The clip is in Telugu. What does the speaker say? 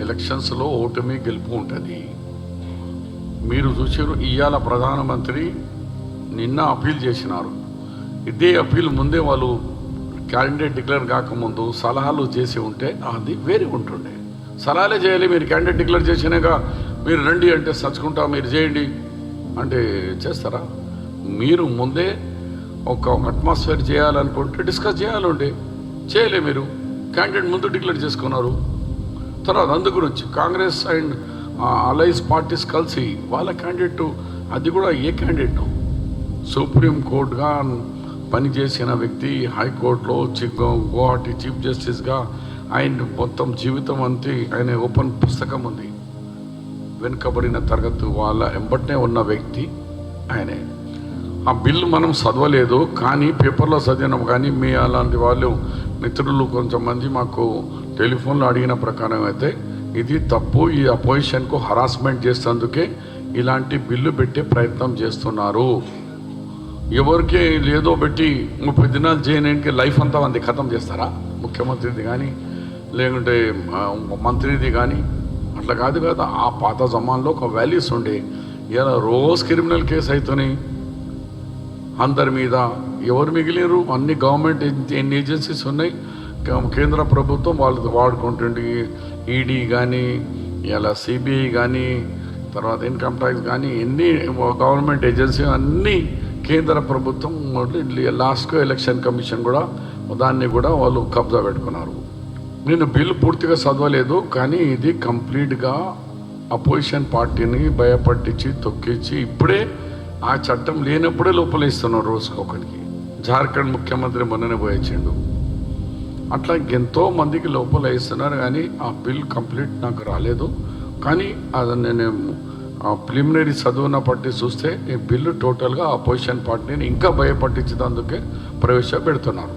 ఎలక్షన్స్లో ఓటమి గెలుపు ఉంటుంది. మీరు చూసారు ఇవాళ ప్రధానమంత్రి నిన్న అప్పీల్ చేసినారు. ఇదే అప్పీల్ ముందే వాళ్ళు క్యాండిడేట్ డిక్లేర్ కాకముందు సలహాలు చేసి ఉంటే అది వేరే ఉంటుండే. సలహాలే చేయాలి మీరు క్యాండిడేట్ డిక్లేర్ చేసినాక మీరు రండి అంటే సచ్చుకుంటా మీరు చేయండి అంటే చేస్తారా? మీరు ముందే ఒక అట్మాస్ఫియర్ చేయాలనుకుంటే డిస్కస్ చేయాలండి చేయలే మీరు. క్యాండిడేట్ ముందు డిక్లేర్ చేసుకున్నారు. తర్వాత అందు గురించి కాంగ్రెస్ అండ్ అలైస్ పార్టీస్ కలిసి వాళ్ళ క్యాండిడేట్ అది కూడా ఏ క్యాండిడేట్ సుప్రీం కోర్టుగా పనిచేసిన వ్యక్తి హైకోర్టులో చీఫ్ గువాహటి చీఫ్ జస్టిస్గా ఆయన మొత్తం జీవితం అంతే ఆయన ఓపెన్ పుస్తకం ఉంది. వెనుకబడిన తరగతి వాళ్ళ ఎంబట్నే ఉన్న వ్యక్తి ఆయనే. ఆ బిల్లు మనం చదవలేదు కానీ పేపర్లో చదివినాం కానీ మీ అలాంటి వాళ్ళు మిత్రులు కొంతమంది మాకు టెలిఫోన్లో అడిగిన ప్రకారం అయితే ఇది తప్పు ఈ అపోజిషన్కు హరాస్మెంట్ చేసేందుకే ఇలాంటి బిల్లు పెట్టే ప్రయత్నం చేస్తున్నారు. ఎవరికి లేదో పెట్టి ముప్పై దినాలు చేయడానికి లైఫ్ అంతా మంది ఖతం చేస్తారా? ముఖ్యమంత్రిది కానీ లేకుంటే మంత్రిది కానీ అట్లా కాదు కదా. ఆ పాత జమాన్లో ఒక వాల్యూస్ ఉండే. ఇలా రోజు క్రిమినల్ కేసు అవుతున్నాయి అందరి మీద ఎవరు మిగిలిరు? అన్ని గవర్నమెంట్ ఎన్ని ఏజెన్సీస్ ఉన్నాయి? కేంద్ర ప్రభుత్వం వాళ్ళు వాడుకుంటుంది ఈడీ కానీ ఇలా సిబిఐ కానీ తర్వాత ఇన్కమ్ ట్యాక్స్ కానీ ఎన్ని గవర్నమెంట్ ఏజెన్సీ అన్నీ కేంద్ర ప్రభుత్వం లాస్ట్కో ఎలక్షన్ కమిషన్ కూడా దాన్ని కూడా వాళ్ళు కబ్జా పెట్టుకున్నారు. నేను బిల్లు పూర్తిగా చదవలేదు కానీ ఇది కంప్లీట్గా అపోజిషన్ పార్టీని భయపట్టించి తొక్కించి ఇప్పుడే ఆ చట్టం లేనప్పుడే లోపలేస్తున్నారు రోజుకి ఒకరికి. జార్ఖండ్ ముఖ్యమంత్రి మొన్ననే పోయించండు అట్లా ఎంతో మందికి లోపల వేస్తున్నారు కానీ ఆ బిల్ కంప్లీట్ నాకు రాలేదు. కానీ అది నేను ఆ ప్రిలిమినరీ చదువున పట్టి చూస్తే ఈ బిల్లు టోటల్గా అపోజిషన్ పార్టీని ఇంకా భయపట్టించినందుకే ప్రవేశపెడుతున్నారు.